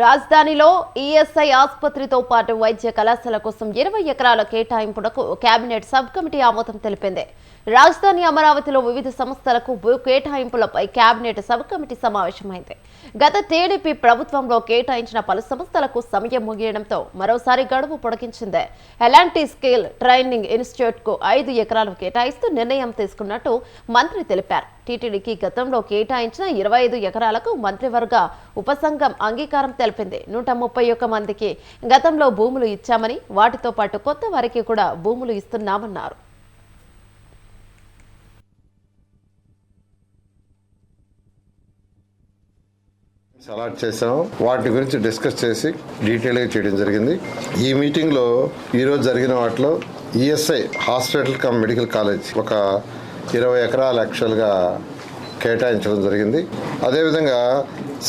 రాజధానిలో ఈఎస్ఐ ఆసుపత్రితో పాటు వైద్య కళాశాల కోసం ఇరవై ఎకరాల కేటాయింపునకు కేబినెట్ సబ్ కమిటీ ఆమోదం తెలిపింది. రాజధాని అమరావతిలో వివిధ సంస్థలకు భూ కేటాయింపులపై కేబినెట్ సబ్ కమిటీ సమావేశమైంది. గత టీడీపీ ప్రభుత్వంలో కేటాయించిన పలు సంస్థలకు సమయం ముగియడంతో మరోసారి గడువు పొడిగించింది. ఎలాంటి స్కిల్ ట్రైనింగ్ ఇన్స్టిట్యూట్కు ఐదు ఎకరాలు కేటాయిస్తూ నిర్ణయం తీసుకున్నట్టు మంత్రి తెలిపారు. టీటీడీకి గతంలో కేటాయించిన ఇరవై ఐదు ఎకరాలకు మంత్రివర్గ ఉపసంఘం అంగీకారం తెలిపింది. నూట ముప్పై ఒక్క మందికి గతంలో భూములు ఇచ్చామని వాటితో పాటు కొత్త వారికి కూడా భూములు ఇస్తున్నామన్నారు. అలాట్ చేసాం వాటి గురించి డిస్కస్ చేసి డీటెయిల్గా చేయడం జరిగింది. ఈ మీటింగ్లో ఈరోజు జరిగిన వాటిలో ESI hospital cum medical college ఒక ఇరవై ఎకరాలు యాక్చువల్గా కేటాయించడం జరిగింది. అదేవిధంగా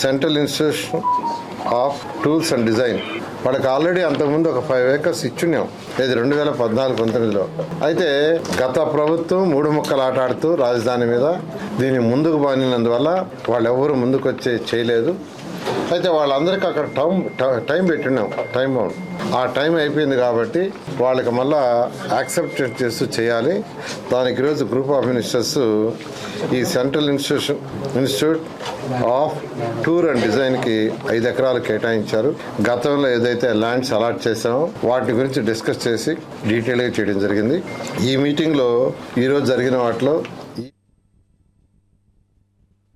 central institution of tools and design వాళ్ళకి ఆల్రెడీ అంతకుముందు ఒక ఫైవ్ ఏకర్స్ ఇచ్చున్నాం. ఇది రెండు వేల పద్నాలుగు పంతొమ్మిదిలో. అయితే గత ప్రభుత్వం మూడు ముక్కలు ఆట ఆడుతూ రాజధాని మీద దీన్ని ముందుకు బానినందువల్ల వాళ్ళు ఎవరు ముందుకు వచ్చే చేయలేదు. అయితే వాళ్ళందరికీ అక్కడ టైం టైం పెట్టినాం టైం బౌండ్ ఆ టైం అయిపోయింది కాబట్టి వాళ్ళకి మళ్ళా యాక్సెప్ట్ చేస్తూ చేయాలి. దానికి ఈరోజు గ్రూప్ ఆఫ్ మినిస్టర్స్ ఈ central institution institute of tour and డిజైన్కి ఐదు ఎకరాలు కేటాయించారు. గతంలో ఏదైతే ల్యాండ్స్ అలాట్ చేసామో వాటి గురించి డిస్కస్ చేసి డీటెయిల్గా చేయడం జరిగింది. ఈ మీటింగ్లో ఈరోజు జరిగిన వాటిలో